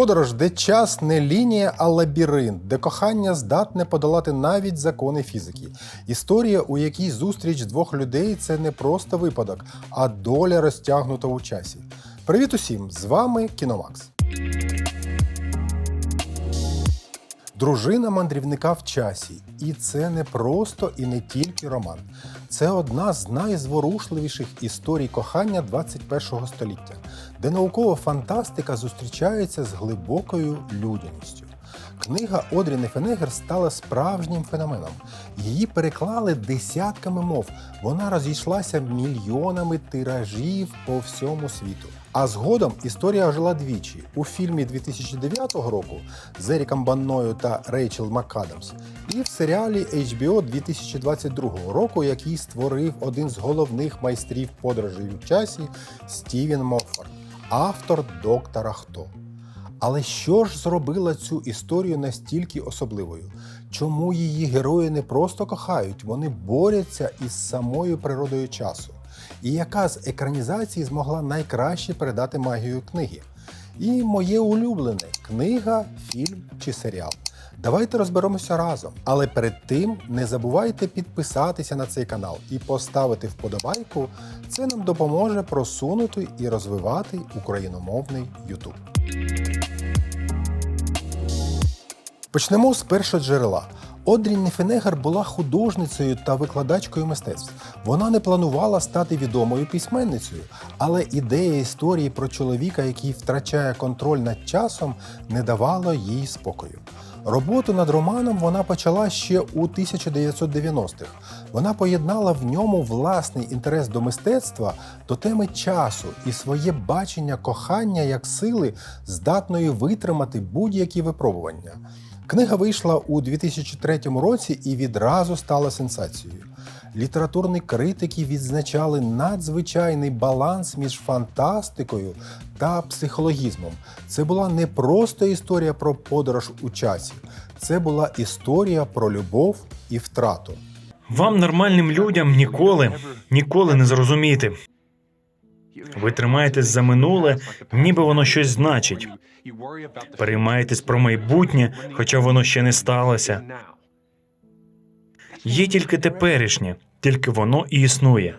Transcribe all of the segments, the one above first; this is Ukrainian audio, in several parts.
Подорож, де час не лінія, а лабіринт, де кохання здатне подолати навіть закони фізики. Історія, у якій зустріч двох людей це не просто випадок, а доля розтягнута у часі. Привіт усім! З вами Кіномакс. Дружина мандрівника в часі. І це не просто і не тільки роман. Це одна з найзворушливіших історій кохання 21-го століття, де наукова фантастика зустрічається з глибокою людяністю. Книга Одрі Нефенегер стала справжнім феноменом. Її переклали десятками мов. Вона розійшлася мільйонами тиражів по всьому світу. А згодом історія ожила двічі у фільмі 2009 року з Еріком Банною та Рейчел МакАдамс, і в серіалі HBO 2022 року, який створив один з головних майстрів подорожей у часі Стівен Моффорд, автор доктора Хто. Але що ж зробило цю історію настільки особливою? Чому її герої не просто кохають, вони борються із самою природою часу? І яка з екранізацій змогла найкраще передати магію книги? І моє улюблене книга, фільм чи серіал. Давайте розберемося разом. Але перед тим не забувайте підписатися на цей канал і поставити вподобайку. Це нам допоможе просунути і розвивати україномовний YouTube. Почнемо з першого джерела. Одрі Нефенегер була художницею та викладачкою мистецтв. Вона не планувала стати відомою письменницею, але ідея історії про чоловіка, який втрачає контроль над часом, не давала їй спокою. Роботу над романом вона почала ще у 1990-х. Вона поєднала в ньому власний інтерес до мистецтва, до теми часу і своє бачення кохання як сили, здатної витримати будь-які випробування. Книга вийшла у 2003 році і відразу стала сенсацією. Літературні критики відзначали надзвичайний баланс між фантастикою та психологізмом. Це була не просто історія про подорож у часі, це була історія про любов і втрату. Вам, нормальним людям, ніколи, ніколи не зрозуміти. Ви тримаєтесь за минуле, ніби воно щось значить. Переймаєтесь про майбутнє, хоча воно ще не сталося. Є тільки теперішнє, тільки воно і існує.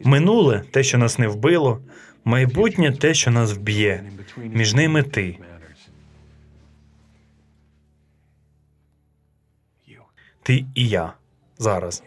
Минуле те, що нас не вбило, майбутнє те, що нас вб'є. Між ними ти. Ти і я зараз.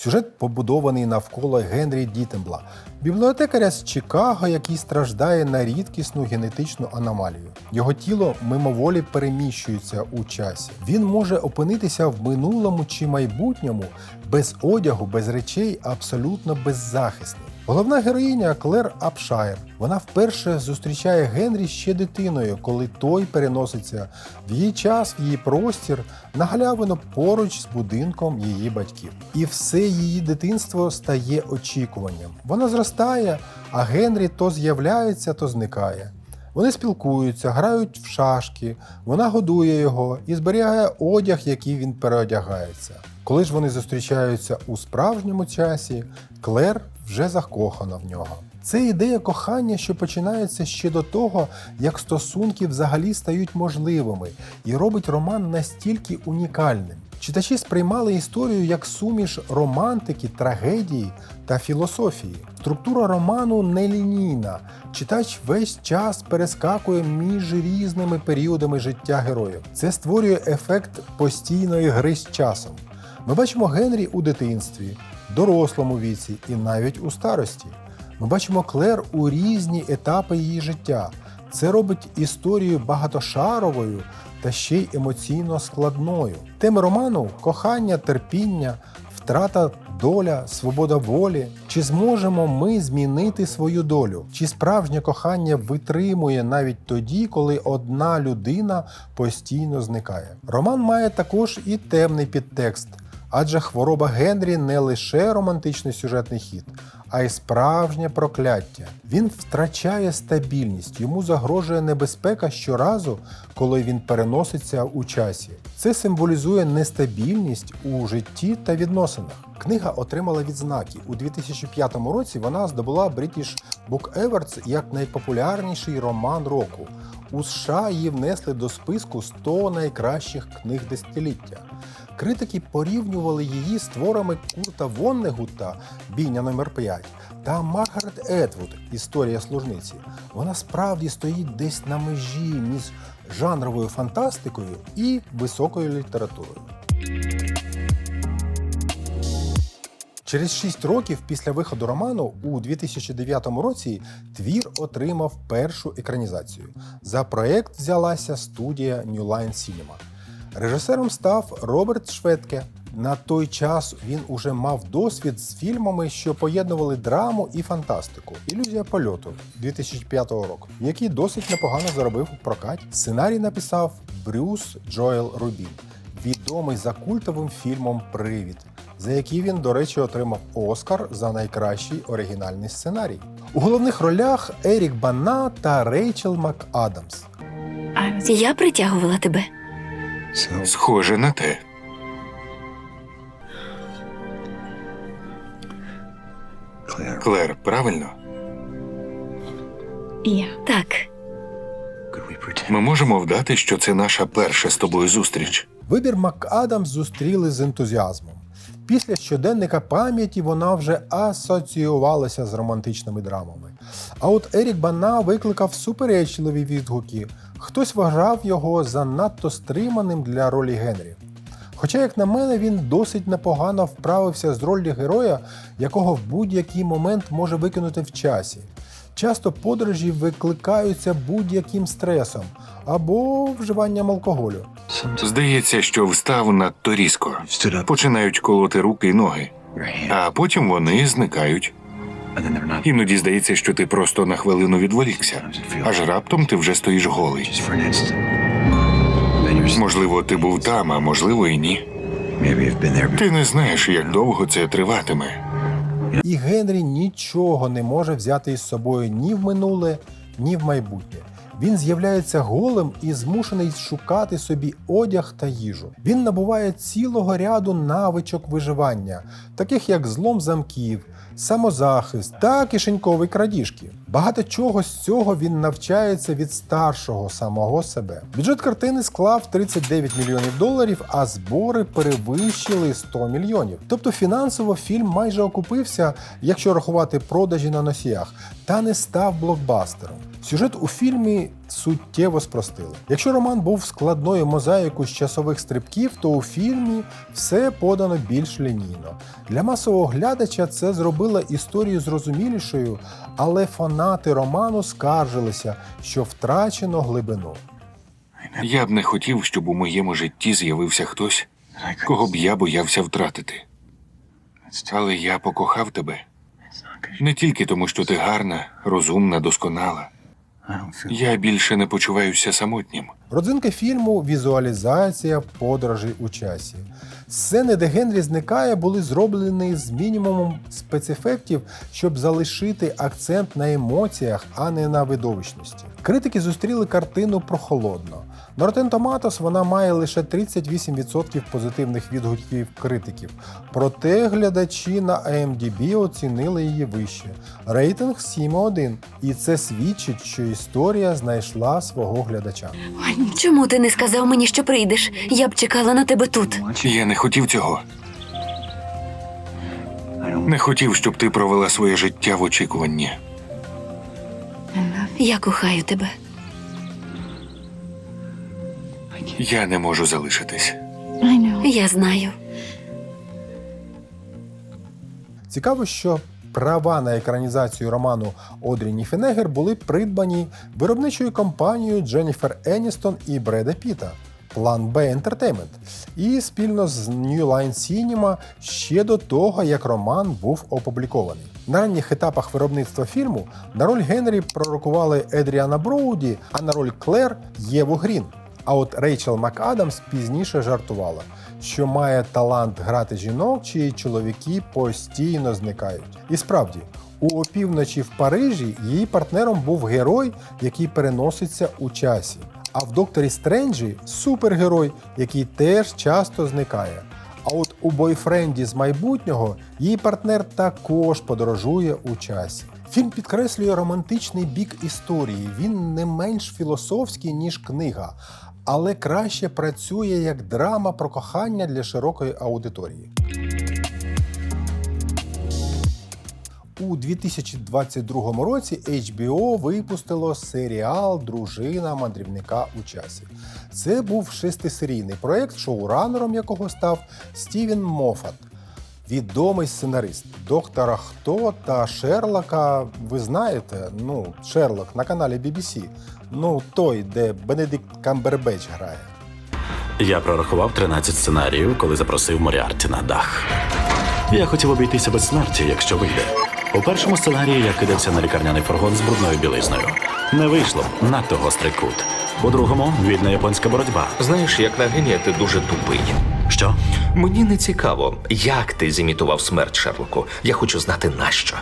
Сюжет побудований навколо Генрі Дітембла, бібліотекаря з Чикаго, який страждає на рідкісну генетичну аномалію. Його тіло мимоволі переміщується у часі. Він може опинитися в минулому чи майбутньому без одягу, без речей, абсолютно беззахисний. Головна героїня Клер Апшайр. Вона вперше зустрічає Генрі ще дитиною, коли той переноситься в її час, в її простір на галявину поруч з будинком її батьків. І все її дитинство стає очікуванням. Вона зростає, а Генрі то з'являється, то зникає. Вони спілкуються, грають в шашки, вона годує його і зберігає одяг, який він переодягається. Коли ж вони зустрічаються у справжньому часі, Клер вже закохана в нього. Це ідея кохання, що починається ще до того, як стосунки взагалі стають можливими, і робить роман настільки унікальним. Читачі сприймали історію як суміш романтики, трагедії та філософії. Структура роману нелінійна. Читач весь час перескакує між різними періодами життя героїв. Це створює ефект постійної гри з часом. Ми бачимо Генрі у дитинстві, дорослому віці і навіть у старості. Ми бачимо Клер у різні етапи її життя. Це робить історію багатошаровою та ще й емоційно складною. Теми роману кохання, терпіння, втрата доля, свобода волі. Чи зможемо ми змінити свою долю? Чи справжнє кохання витримує навіть тоді, коли одна людина постійно зникає? Роман має також і темний підтекст. Адже хвороба Генрі не лише романтичний сюжетний хід, а й справжнє прокляття. Він втрачає стабільність, йому загрожує небезпека щоразу, коли він переноситься у часі. Це символізує нестабільність у житті та відносинах. Книга отримала відзнаки. У 2005 році вона здобула British Book Awards як найпопулярніший роман року. У США її внесли до списку 100 найкращих книг десятиліття. Критики порівнювали її з творами Курта Воннегута Бійня номер 5 та Маргарет Етвуд Історія служниці. Вона справді стоїть десь на межі між жанровою фантастикою і високою літературою. Через 6 років після виходу роману у 2009 році твір отримав першу екранізацію. За проект взялася студія New Line Cinema. Режисером став Роберт Шведке. На той час він уже мав досвід з фільмами, що поєднували драму і фантастику. Ілюзія польоту 2005 року, який досить непогано заробив у прокаті. Сценарій написав Брюс Джоел Рубін, відомий за культовим фільмом Привід, за який він, до речі, отримав Оскар за найкращий оригінальний сценарій. У головних ролях Ерік Бана та Рейчел МакАдамс. Я притягувала тебе. Схоже на те. Клер, правильно? Так, Ми можемо вдати, що це наша перша з тобою зустріч. Вибір МакАдамс зустріли з ентузіазмом. Після щоденника пам'яті вона вже асоціювалася з романтичними драмами. А от Ерік Бана викликав суперечливі відгуки. Хтось вважав його занадто стриманим для ролі Генрі. Хоча, як на мене, він досить непогано вправився з ролі героя, якого в будь-який момент може викинути в часі. Часто подорожі викликаються будь-яким стресом або вживанням алкоголю. Здається, що встав надто різко. Починають колоти руки й ноги, а потім вони зникають. Іноді здається, що ти просто на хвилину відволікся, аж раптом ти вже стоїш голий. Можливо, ти був там, а можливо, і ні. Ти не знаєш, як довго це триватиме. І Генрі нічого не може взяти із собою ні в минуле, ні в майбутнє. Він з'являється голим і змушений шукати собі одяг та їжу. Він набуває цілого ряду навичок виживання, таких як злом замків, самозахист та кишенькові крадіжки. Багато чого з цього він навчається від старшого самого себе. Бюджет картини склав 39 мільйонів доларів, а збори перевищили 100 мільйонів. Тобто фінансово фільм майже окупився, якщо рахувати продажі на носіях, та не став блокбастером. Сюжет у фільмі суттєво спростили. Якщо роман був складною мозаїкою з часових стрибків, то у фільмі все подано більш лінійно. Для масового глядача це зробило історію зрозумілішою, але фанати роману скаржилися, що втрачено глибину. Я б не хотів, щоб у моєму житті з'явився хтось, кого б я боявся втратити. Але я покохав тебе не тільки тому, що ти гарна, розумна, досконала. Я більше не почуваюся самотнім. Родзинка фільму візуалізація подорожей у часі. Сцени, де Генрі зникає, були зроблені з мінімумом спецефектів, щоб залишити акцент на емоціях, а не на видовищності. Критики зустріли картину прохолодно. На Rotten Tomatoes вона має лише 38% позитивних відгуків критиків. Проте глядачі на IMDb оцінили її вище. Рейтинг 7,1. І це свідчить, що історія знайшла свого глядача. чому ти не сказав мені, що прийдеш? Я б чекала на тебе тут. Я не хотів цього. Не хотів, щоб ти провела своє життя в очікуванні. Я кохаю тебе. Я не можу залишитись. Я знаю. Цікаво, що права на екранізацію роману Одрі Ніфенегер були придбані виробничою компанією Дженніфер Еністон і Бреда Піта. План Б Entertainment і спільно з New Line Cinema ще до того, як роман був опублікований. На ранніх етапах виробництва фільму на роль Генрі пророкували Едріана Броуді, а на роль Клер Єву Грін. А от Рейчел МакАдамс пізніше жартувала, що має талант грати жінок, чиї чоловіки постійно зникають. І справді, у опівночі в Парижі її партнером був герой, який переноситься у часі. А в докторі Стренджі супергерой, який теж часто зникає. А от у бойфренді з майбутнього її партнер також подорожує у часі. Фільм підкреслює романтичний бік історії. Він не менш філософський, ніж книга, але краще працює як драма про кохання для широкої аудиторії. У 2022 році HBO випустило серіал Дружина мандрівника у часі. Це був шестисерійний проєкт, шоуранером якого став Стівен Моффат. Відомий сценарист доктора Хто та Шерлока. Ви знаєте, ну, Шерлок на каналі BBC. Ну, той, де Бенедикт Камбербеч грає. Я прорахував 13 сценаріїв, коли запросив Моріарті на дах. Я хотів обійтися без смерті, якщо вийде. У першому сценарії я кидався на лікарняний фургон з брудною білизною. Не вийшло надто гострий кут. У другому вільна японська боротьба. Знаєш, як на генія ти дуже тупий. Що? Мені не цікаво, як ти зімітував смерть Шерлоку. Я хочу знати нащо.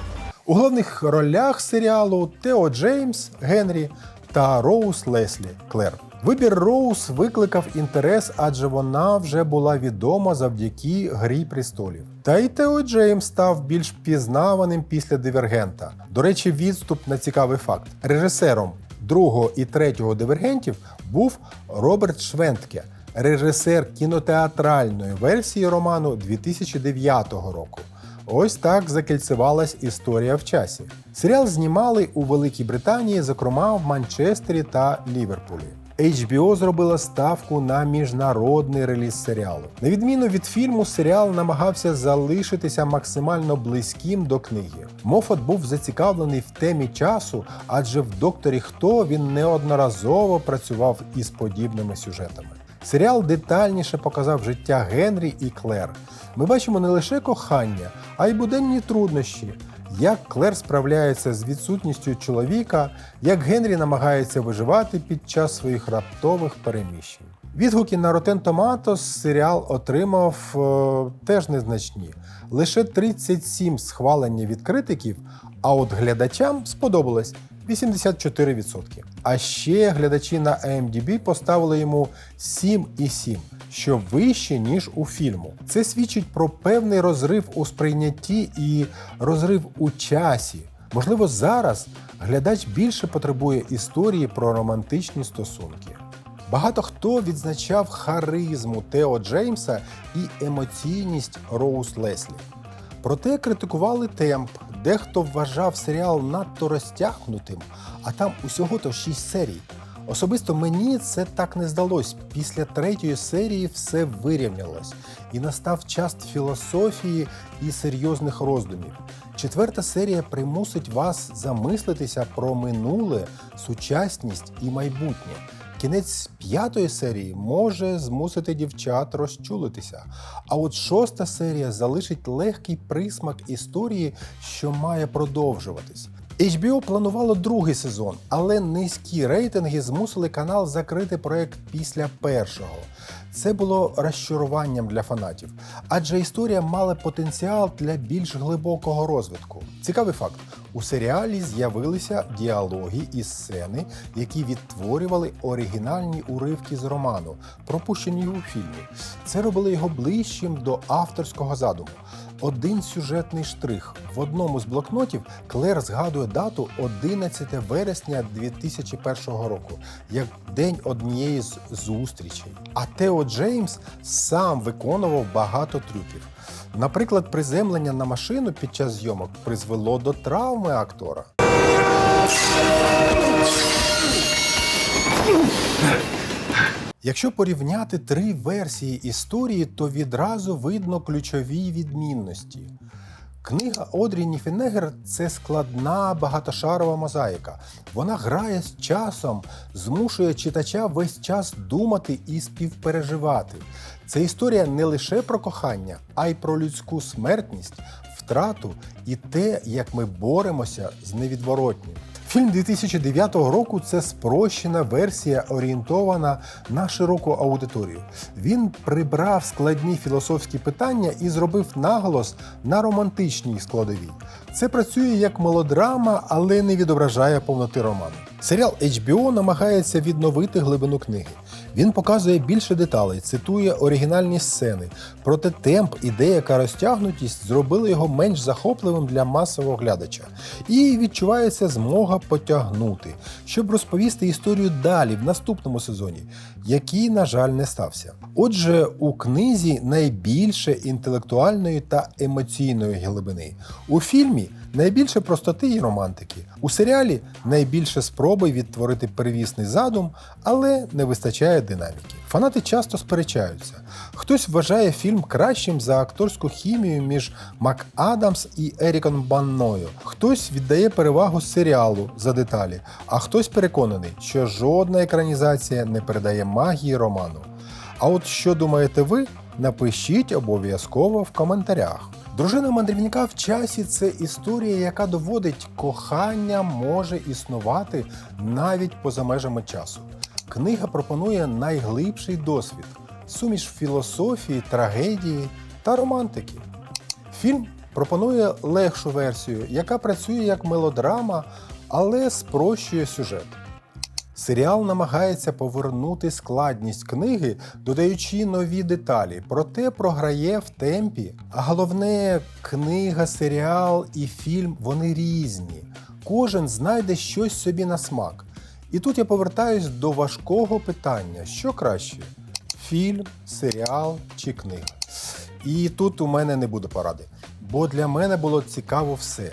У головних ролях серіалу Тео Джеймс Генрі та Роуз Леслі Клер. Вибір Роуз викликав інтерес, адже вона вже була відома завдяки Грі престолів. Та й Тео Джеймс став більш пізнаваним після дивергента. До речі, відступ на цікавий факт: режисером другого і третього дивергентів був Роберт Швентке, режисер кінотеатральної версії роману 2009 року. Ось так закільцевалась історія в часі. Серіал знімали у Великій Британії, зокрема в Манчестері та Ліверпулі. HBO зробила ставку на міжнародний реліз серіалу. На відміну від фільму, серіал намагався залишитися максимально близьким до книги. Мофат був зацікавлений в темі часу, адже в докторі Хто він неодноразово працював із подібними сюжетами. Серіал детальніше показав життя Генрі і Клер. Ми бачимо не лише кохання, а й буденні труднощі, як Клер справляється з відсутністю чоловіка, як Генрі намагається виживати під час своїх раптових переміщень. Відгуки на Rotten Tomatoes серіал отримав е, теж незначні. Лише 37 схвалення від критиків, а от глядачам сподобалось 84%. А ще глядачі на IMDb поставили йому 7,7, що вище, ніж у фільму. Це свідчить про певний розрив у сприйнятті і розрив у часі. Можливо, зараз глядач більше потребує історії про романтичні стосунки. Багато хто відзначав харизму Тео Джеймса і емоційність Роуз Леслі. Проте критикували темп, дехто вважав серіал надто розтягнутим, а там усього то 6 серій. Особисто мені це так не здалось. Після третьої серії все вирівнялось, і настав час філософії і серйозних роздумів. Четверта серія примусить вас замислитися про минуле, сучасність і майбутнє. Кінець п'ятої серії може змусити дівчат розчулитися. А от шоста серія залишить легкий присмак історії, що має продовжуватись. HBO планувало другий сезон, але низькі рейтинги змусили канал закрити проект після першого. Це було розчаруванням для фанатів, адже історія мала потенціал для більш глибокого розвитку. Цікавий факт: у серіалі з'явилися діалоги і сцени, які відтворювали оригінальні уривки з роману, пропущені у фільмі. Це робило його ближчим до авторського задуму. Один сюжетний штрих. В одному з блокнотів Клер згадує дату 11 вересня 2001 року як день однієї з зустрічей. А Тео Джеймс сам виконував багато трюків. Наприклад, приземлення на машину під час зйомок призвело до травми актора. Якщо порівняти три версії історії, то відразу видно ключові відмінності. Книга Одрі Ніфінегер це складна багатошарова мозаїка. Вона грає з часом, змушує читача весь час думати і співпереживати. Це історія не лише про кохання, а й про людську смертність, втрату і те, як ми боремося з невідворотнім. Фільм 2009 року це спрощена версія, орієнтована на широку аудиторію. Він прибрав складні філософські питання і зробив наголос на романтичній складовій. Це працює як мелодрама, але не відображає повноти роману. Серіал HBO намагається відновити глибину книги. Він показує більше деталей, цитує оригінальні сцени. Проте темп і деяка розтягнутість зробили його менш захопливим для масового глядача. І відчувається змога потягнути, щоб розповісти історію далі в наступному сезоні, який, на жаль, не стався. Отже, у книзі найбільше інтелектуальної та емоційної глибини. У фільмі найбільше простоти і романтики. У серіалі найбільше спроби відтворити первісний задум, але не вистачає динаміки. Фанати часто сперечаються. Хтось вважає фільм кращим за акторську хімію між Мак Адамс і Еріком Банною. Хтось віддає перевагу серіалу за деталі, а хтось переконаний, що жодна екранізація не передає магії роману. А от що думаєте ви, напишіть обов'язково в коментарях. Дружина мандрівника в часі це історія, яка доводить, кохання може існувати навіть поза межами часу. Книга пропонує найглибший досвід суміш філософії, трагедії та романтики. Фільм пропонує легшу версію, яка працює як мелодрама, але спрощує сюжет. Серіал намагається повернути складність книги, додаючи нові деталі, проте програє в темпі. А головне, книга, серіал і фільм вони різні. Кожен знайде щось собі на смак. І тут я повертаюсь до важкого питання: що краще? Фільм, серіал чи книга? І тут у мене не буде поради, бо для мене було цікаво все.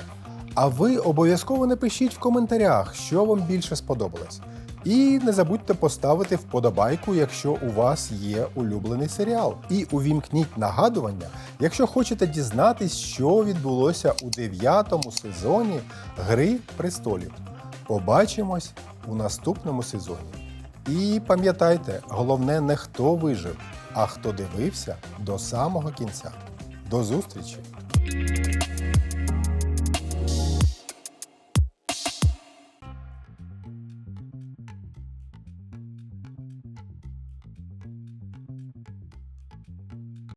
А ви обов'язково напишіть в коментарях, що вам більше сподобалось. І не забудьте поставити вподобайку, якщо у вас є улюблений серіал. І увімкніть нагадування, якщо хочете дізнатись, що відбулося у дев'ятому сезоні Гри престолів. Побачимось у наступному сезоні. І пам'ятайте, головне не хто вижив, а хто дивився до самого кінця. До зустрічі!